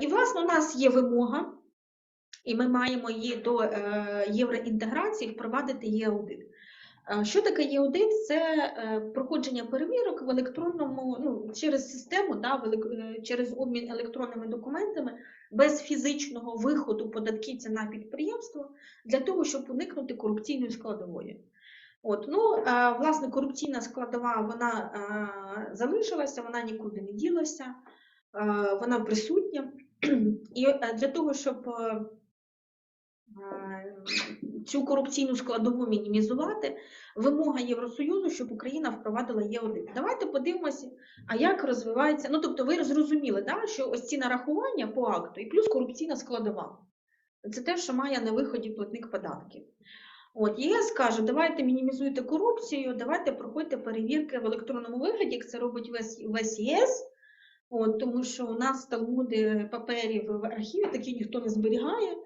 І, власне, у нас є вимога, і ми маємо її до е, євроінтеграції впровадити є-аудит. Е, Що таке є-аудит? Це е, проходження перевірок в електронному, ну, через систему, да, е, через обмін електронними документами без фізичного виходу податківця на підприємство для того, щоб уникнути корупційної складової. От, ну, власне, корупційна складова вона залишилася, вона нікуди не ділася, вона присутня. І е, для того, щоб е, е, цю корупційну складову мінімізувати, вимога Євросоюзу, щоб Україна впровадила Є1. Давайте подивимося, а як розвивається. Ну, тобто, ви зрозуміли, да, що ось ці нарахування по акту і плюс корупційна складова. Це те, що має на виході платник податків. От ЄС каже, давайте мінімізуйте корупцію, давайте проходьте перевірки в електронному вигляді, як це робить весь, весь ЄС. От, тому що у нас талмуди паперів в архіві такі ніхто не зберігає.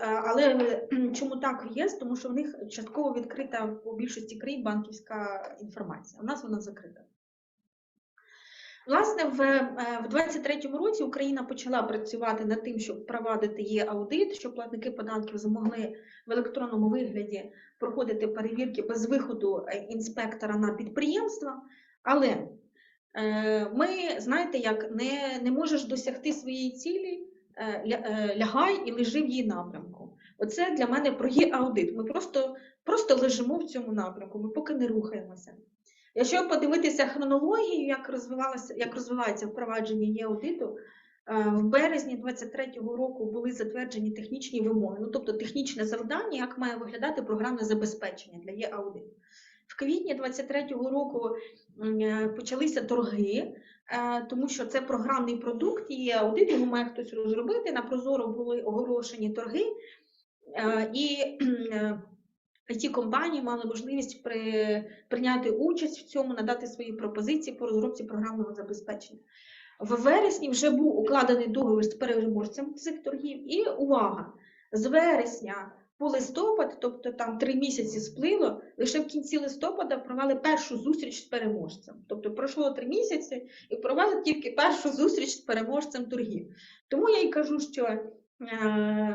Але чому так єс? Тому що в них частково відкрита у більшості країн банківська інформація. У нас вона закрита. Власне, в, е, в 23-му році Україна почала працювати над тим, щоб впровадити є аудит, щоб платники податків змогли в електронному вигляді проходити перевірки без виходу е, інспектора на підприємства. Але е, ми, знаєте, як не, не можеш досягти своєї цілі, е, е, лягай і лежи в її напрямку. Оце для мене про є аудит. Ми просто, просто лежимо в цьому напрямку, ми поки не рухаємося. Якщо подивитися хронологію, як як розвивається впровадження є-аудиту, е, в березні 23-го року були затверджені технічні вимоги, ну тобто технічне завдання, як має виглядати програмне забезпечення для є-аудиту. В квітні 23-го року е, почалися торги, е, тому що це програмний продукт, і аудит його має хтось розробити. На Прозоро були оголошені торги, е, і ті компанії мали можливість при, прийняти участь в цьому, надати свої пропозиції по розробці програмного забезпечення. В вересні вже був укладений договір з переможцем цих торгів, і увага! З вересня по листопад, тобто там три місяці сплило, лише в кінці листопада провели першу зустріч з переможцем. Тобто пройшло три місяці і провели тільки першу зустріч з переможцем торгів. Тому я й кажу, що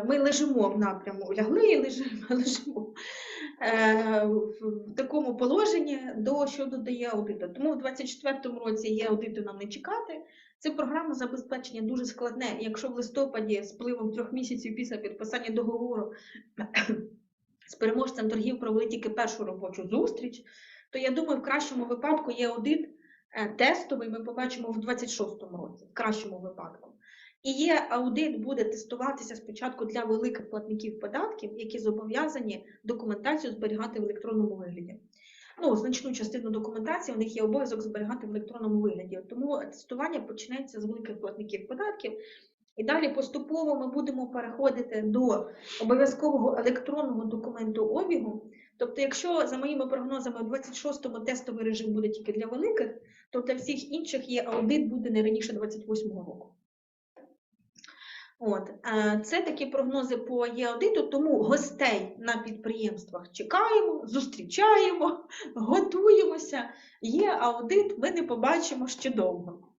ми лежимо в напряму, лягли і лежимо, лежимо е, в такому положенні до щодо дає аудиту. Тому в 24-му році є аудиту нам не чекати. Це програма забезпечення дуже складне. Якщо в листопаді з пливом трьох місяців після підписання договору з переможцем торгів провели тільки першу робочу зустріч, то я думаю, в кращому випадку є аудит е, тестовий. Ми побачимо в 26-му році, в кращому випадку. І є аудит буде тестуватися спочатку для великих платників податків, які зобов'язані документацію зберігати в електронному вигляді. Ну, значну частину документації у них є обов'язок зберігати в електронному вигляді. Тому тестування почнеться з великих платників податків. І далі поступово ми будемо переходити до обов'язкового електронного документу обігу. Тобто, якщо за моїми прогнозами в 26-му тестовий режим буде тільки для великих, то для всіх інших є аудит буде не раніше 28-го року. От, е, це такі прогнози по є-аудиту, тому гостей на підприємствах чекаємо, зустрічаємо, готуємося. Є аудит, ми не побачимо ще довго.